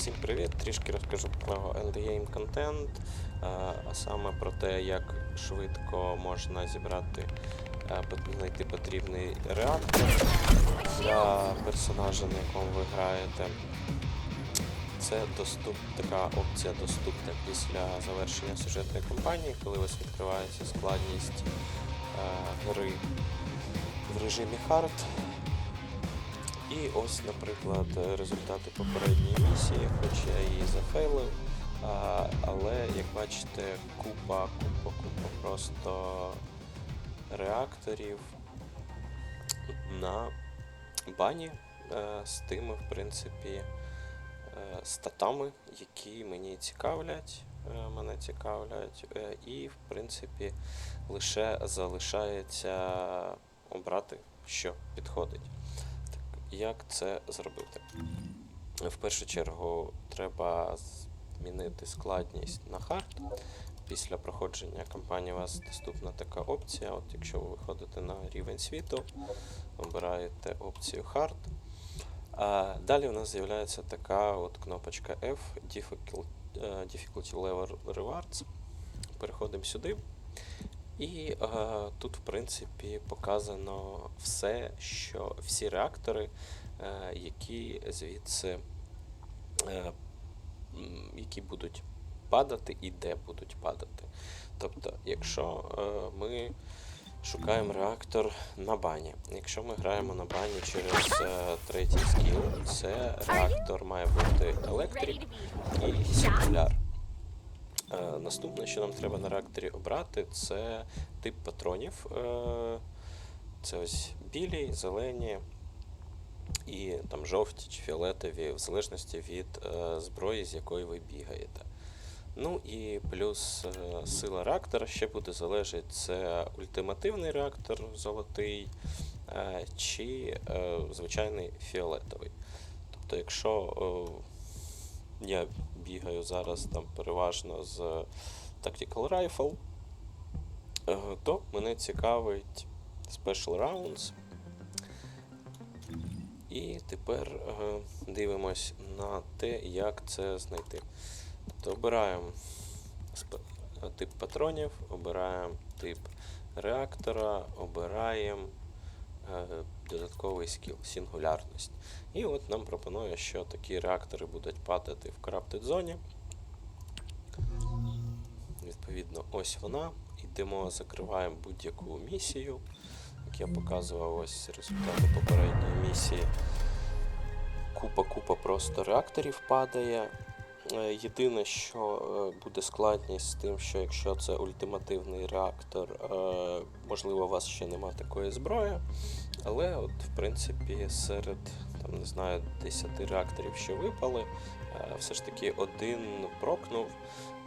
Всім привіт! Трішки розкажу про endgame контент, е, а саме про те, як швидко можна зібрати, е, знайти потрібний реактор для персонажа, на якому ви граєте. Це доступ, така опція доступна після завершення сюжетної кампанії, коли у вас відкривається складність е, гри в режимі хард. І ось, наприклад, результати попередньої місії, хоч я її зафейлив, але як бачите, купа, купа, купа просто реакторів на бані е, з тими, в принципі, е, статами, які мені цікавлять, е, мене цікавлять, і, в принципі, лише залишається обрати, що підходить. Як це зробити? В першу чергу треба змінити складність на хард. Після проходження кампанії у вас доступна така опція. От якщо ви виходите на рівень світу, обираєте опцію Hard. А далі у нас з'являється така от кнопочка F е, Difficulty Level Rewards. Переходимо сюди. І е, тут, в принципі, показано все, що всі реактори, е, які звідси е, які будуть падати і де будуть падати. Тобто, якщо е, ми шукаємо реактор на бані, якщо ми граємо на бані через е, третій скіл, це реактор має бути електрик і сингуляр. Е, Наступне, що нам треба на реакторі обрати, це тип патронів. Е, Це ось білі, зелені і там жовті чи фіолетові, в залежності від е, зброї, з якої ви бігаєте. Ну і плюс сила реактора ще буде залежати, це ультимативний реактор золотий чи звичайний фіолетовий. Тобто, якщо я бігаю зараз там переважно з Tactical Rifle, е, то мене цікавить Special Rounds. І тепер е, дивимось на те, як це знайти. Тобто обираємо тип патронів, обираємо тип реактора, обираємо е, додатковий скіл, сингулярність. І от нам пропонує, що такі реактори будуть падати в Corrupted зоні. Відповідно, ось вона. Йдемо, закриваємо будь-яку місію. Як я показував, ось результати попередньої місії. Купа-купа просто реакторів падає. Е, Єдине, що е, буде складність з тим, що якщо це ультимативний реактор, е, можливо, у вас ще нема такої зброї. Але, от, в принципі, серед там, не знаю, 10 реакторів, що випали, все ж таки один прокнув.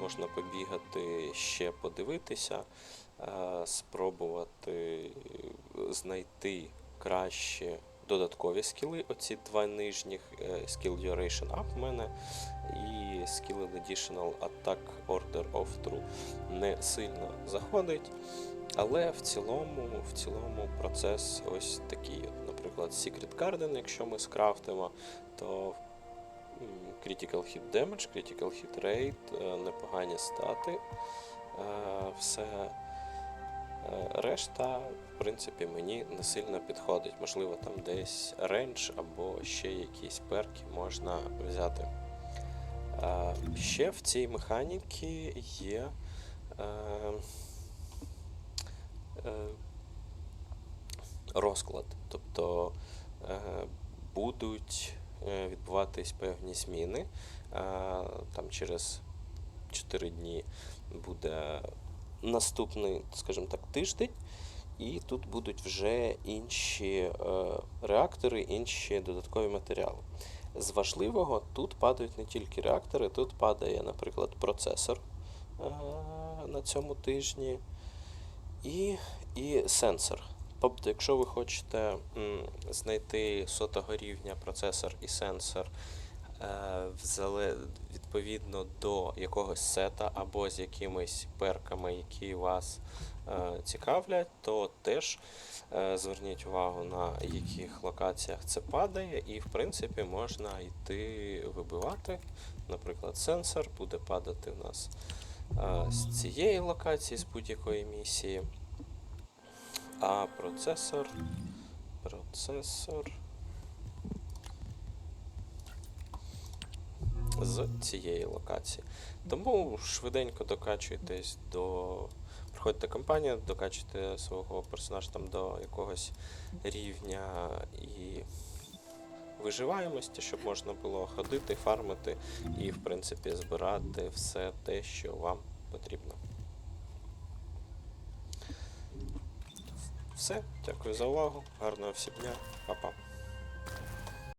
Можна побігати ще подивитися, спробувати знайти краще додаткові скіли. Оці два нижніх е, Skill Duration Up в мене і Skill Additional Attack Order of True не сильно заходить. Але в цілому, в цілому процес ось такий. Наприклад, Secret Garden, якщо ми скрафтимо, то Critical Hit Damage, Critical Hit Rate, е, непогані стати. Е, Все решта, в принципі, мені не сильно підходить. Можливо, там десь рендж або ще якісь перки можна взяти. Ще в цій механіці є. е, е, розклад. Тобто е, будуть відбуватись певні зміни. Там через 4 дні буде наступний, скажімо так, тиждень. І тут будуть вже інші е, реактори, інші додаткові матеріали. З важливого тут падають не тільки реактори, тут падає, наприклад, процесор е, на цьому тижні і, і сенсор. Тобто, якщо ви хочете знайти сотого рівня процесор і сенсор відповідно до якогось сета або з якимись перками, які вас е, цікавлять, то теж е, зверніть увагу на яких локаціях це падає, і в принципі можна йти вибивати. Наприклад, сенсор буде падати у нас е, з цієї локації, з будь-якої місії. А процесор. Процесор. З цієї локації. Тому швиденько докачуйтесь до. Проходьте кампанію, докачуйте свого персонажа там до якогось рівня і виживаємості, щоб можна було ходити, фармити і, в принципі, збирати все те, що вам потрібно. Все, дякую за увагу. Гарного всім дня, Па-па.